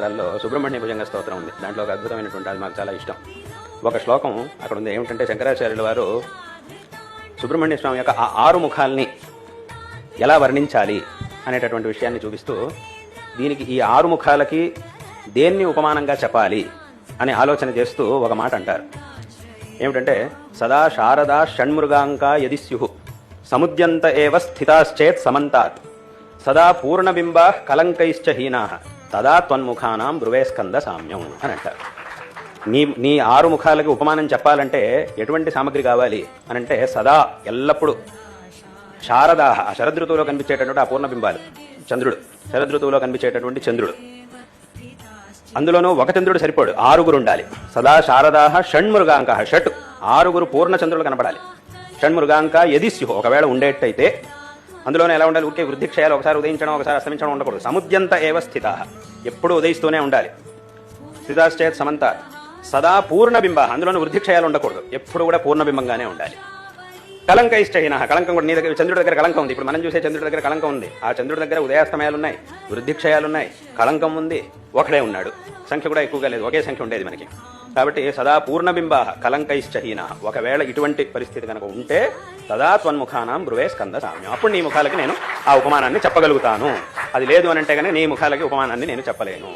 దానిలో సుబ్రహ్మణ్య భుజంగ స్తోత్రం ఉంది. దాంట్లో ఒక అద్భుతమైనటువంటి అది మాకు చాలా ఇష్టం. ఒక శ్లోకం అక్కడ ఉంది. ఏమిటంటే శంకరాచార్యుల వారు సుబ్రహ్మణ్య స్వామి యొక్క ఆ ఆరు ముఖాల్ని ఎలా వర్ణించాలి అనేటటువంటి విషయాన్ని చూపిస్తూ దీనికి ఈ ఆరు ముఖాలకి దేన్ని ఉపమానంగా చెప్పాలి అని ఆలోచన చేస్తూ ఒక మాట అంటారు. ఏమిటంటే సదా శారదా షణ్మృగాంక యది స్యు సముద్యంత ఏవ స్థితాశ్చేత్ సమంతాత్ సదా పూర్ణబింబా కలంకైశ్చ హీనా. తదా త్వన్ముఖానాం బ్రువే స్కంద సామ్యం అని అంటారు. నీ నీ ఆరు ముఖాలకి ఉపమానం చెప్పాలంటే ఎటువంటి సామగ్రి కావాలి అనంటే సదా ఎల్లప్పుడూ శారదాహ శరదృతువులో కనిపించేటటువంటి అపూర్ణ బింబాలు చంద్రుడు శరదృతువులో కనిపించేటటువంటి చంద్రుడు. అందులోనూ ఒక చంద్రుడు సరిపోడు ఆరుగురు ఉండాలి. సదా శారదాహ షణ్మృగాంక షట్ ఆరుగురు పూర్ణ చంద్రుడు కనపడాలి. షణ్మృగాంక యది స్యు ఒకవేళ ఉండేటైతే అందులోనే ఎలా ఉండాలి? ఊరికే వృద్ధి క్షయాలు ఒకసారి ఉదయించడం ఒకసారి అస్తమించడం ఉండకూడదు. సముద్యంత ఏవ స్థిత. ఎప్పుడు ఉదయిస్తూనే ఉండాలి. స్థితాశ్చేత్ సమంత సదా పూర్ణబింబ. అందులోనూ వృద్ధి క్షయాలు ఉండకూడదు. ఎప్పుడు కూడా పూర్ణబింబంగానే ఉండాలి. కలంక ఇష్టహీన కలంకం కూడా నీ దగ్గర చంద్రుడి దగ్గర కలంకం ఉంది. ఇప్పుడు మనం చూసే చంద్రుడి దగ్గర కలంకం ఉంది. ఆ చంద్రుడి దగ్గర ఉదయాస్తమయాలు ఉన్నాయి వృద్ధిక్షయాలు ఉన్నాయి కలంకం ఉంది ఒకడే ఉన్నాడు. సంఖ్య కూడా ఎక్కువగా లేదు ఒకే సంఖ్య ఉండేది మనకి. కాబట్టి సదా పూర్ణబింబ కలంకైశ్చహీన ఒకవేళ ఇటువంటి పరిస్థితి కనుక ఉంటే సదా త్వన్ముఖానం బ్రువే స్కంద సామ్యం అప్పుడు నీ ముఖాలకి నేను ఆ ఉపమానాన్ని చెప్పగలుగుతాను. అది లేదు అని అంటే కనుక నీ ముఖాలకి ఉపమానాన్ని నేను చెప్పలేను.